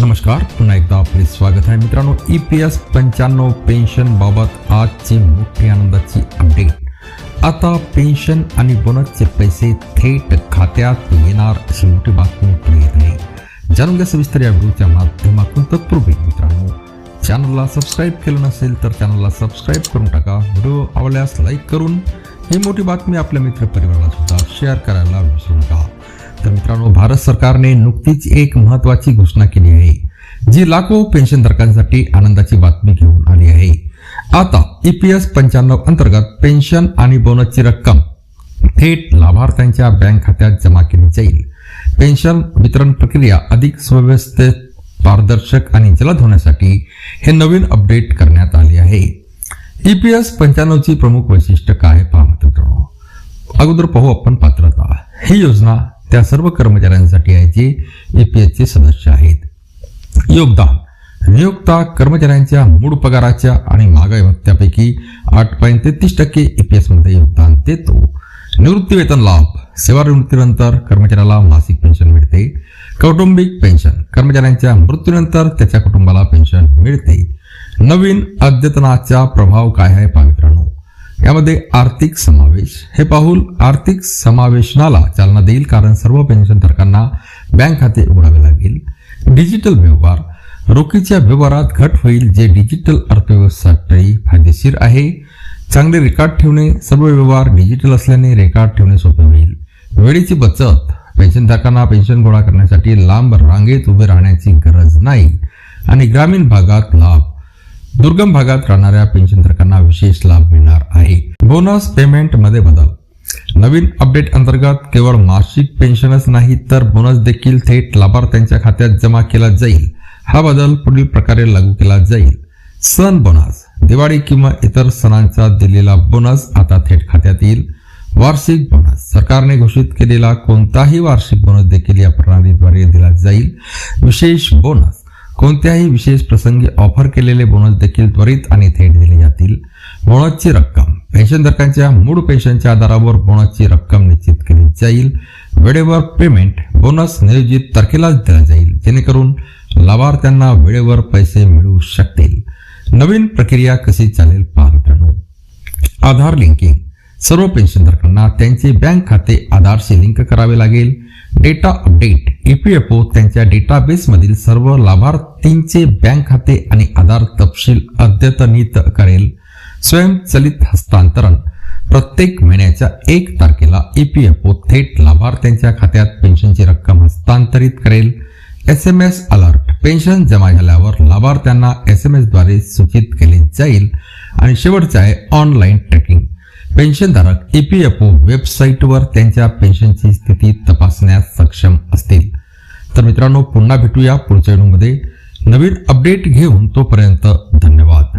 नमस्कार पुन्हा एकदा आपले स्वागत आहे मित्रांनो. ई पी एस पंच्याण्णव पेन्शन बाबत आजची मोठी आनंदाची अपडेट आता पेन्शन आणि बोनसचे पैसे थेट खात्यात येणार अशी मोठी बातमी पुढे येत आहे. जाणून घ्या सविस्तर या व्हिडिओच्या माध्यमातून तत्पूर्वी मित्रांनो. चॅनलला सबस्क्राईब केलं नसेल तर चॅनलला सबस्क्राईब करून टाका. व्हिडिओ आवडल्यास लाईक करून ही मोठी बातमी आपल्या मित्रपरिवाराला सुद्धा शेअर करायला विसरू नका. तर मित्रांनो भारत सरकारने नुकतीच एक महत्वाची घोषणा केली आहे जी लाखो पेन्शनधारकांसाठी आनंदाची बातमी घेऊन आली आहे. आता ई पी एस पंच्याण्णव अंतर्गत पेन्शन आणि बोनसची रक्कम थेट लाभार्थ्यांच्या बँक खात्यात जमा केली जाईल. पेन्शन वितरण प्रक्रिया अधिक सुव्यवस्थित पारदर्शक आणि जलद होण्यासाठी हे नवीन अपडेट करण्यात आले आहे. ई पी एस पंच्याण्णवची प्रमुख वैशिष्ट्य काय पहा मित्रांनो? अगोदर पाहू आपण पात्रता. ही योजना त्या सर्व कर्मचाऱ्यांसाठी आहे जे एपीएसचे सदस्य आहेत. योगदान नियोक्ता कर्मचाऱ्यांच्या मूळ पगाराच्या आणि महागाई भत्त्यापैकी आठ पॉईंट तेहतीस टक्के EPS मध्ये योगदान देतो. निवृत्तीवेतन लाभ. सेवानिवृत्तीनंतर कर्मचाऱ्याला मासिक पेन्शन मिळते. कौटुंबिक पेन्शन कर्मचाऱ्यांच्या मृत्यूनंतर त्याच्या कुटुंबाला पेन्शन मिळते. नवीन अद्यतनाचा प्रभाव काय आहे पहा यामध्ये आर्थिक समावेश. हे पाहून आर्थिक समावेशनाला चालना देईल कारण सर्व पेन्शनधारकांना बँक खाते उघडावे लागेल. डिजिटल व्यवहार. रोखीच्या व्यवहारात घट होईल जे डिजिटल अर्थव्यवस्थेसाठी फायदेशीर आहे. चांगले रेकॉर्ड ठेवणे सर्व व्यवहार डिजिटल असल्याने रेकॉर्ड ठेवणे सोपे होईल. वेळेची बचत. पेन्शनधारकांना पेन्शन गोळा करण्यासाठी लांब रांगेत उभे राहण्याची गरज नाही. आणि ग्रामीण भागात लाभ. दुर्गम भागात राहणाऱ्या पेन्शनधारकांना विशेष लाभ मिळणार आहे. बोनस पेमेंटमध्ये बदल. नवीन अपडेट अंतर्गत केवळ मासिक पेन्शनच नाही तर बोनस देखील थेट लाभार्थ्यांच्या खात्यात जमा केला जाईल. हा बदल पुढील प्रकारे लागू केला जाईल. सण बोनस. दिवाळी किंवा इतर सणांचा दिलेला बोनस आता थेट खात्यात येईल. वार्षिक बोनस. सरकारने घोषित केलेला कोणताही वार्षिक बोनस देखील या प्रणालीद्वारे दिला जाईल. विशेष बोनस. कोणत्याही विशेष प्रसंगी ऑफर केलेले बोनस देखील त्वरित आणि थेट दिले जातील. बोनसची रक्कम. पेन्शनधारकांच्या मूळ पेन्शनच्या आधारावर बोनसची रक्कम निश्चित केली जाईल. वेळेवर पेमेंट बोनस नियोजित तारखेलाच दिला जाईल. जेणेकरून लाभार्थ्यांना वेळेवर पैसे मिळू शकतील. नवीन प्रक्रिया कशी चालेल पहा मित्रांनो. आधार लिंकिंग सर्व पेन्शनधारकांना त्यांचे बँक खाते आधारशी लिंक करावे लागेल. Data update. ईपीएफओ त्यांच्या डेटाबेसमधील सर्व लाभार्थींचे बँक खाते आणि आधार तपशील अद्यतनित करेल. स्वयंचलित हस्तांतरण. प्रत्येक महिन्याच्या एक तारखेला ईपीएफओ थेट लाभार्थ्यांच्या खात्यात पेन्शनची रक्कम हस्तांतरित करेल. S M S alert. Pension जमा झाल्यावर लाभार्थ्यांना एस एम एसद्वारे सूचित केले जाईल. आणि शेवटचं आहे ऑनलाईन ट्रॅकिंग. पेन्शनधारक ईपीएफओ वेबसाईटवर त्यांच्या पेन्शनची स्थिती तपासण्यास सक्षम असतील. तर मित्रांनो पुन्हा भेटूया पुढच्या व्हिडिओमध्ये. नवीन अपडेट घेऊन तोपर्यंत धन्यवाद.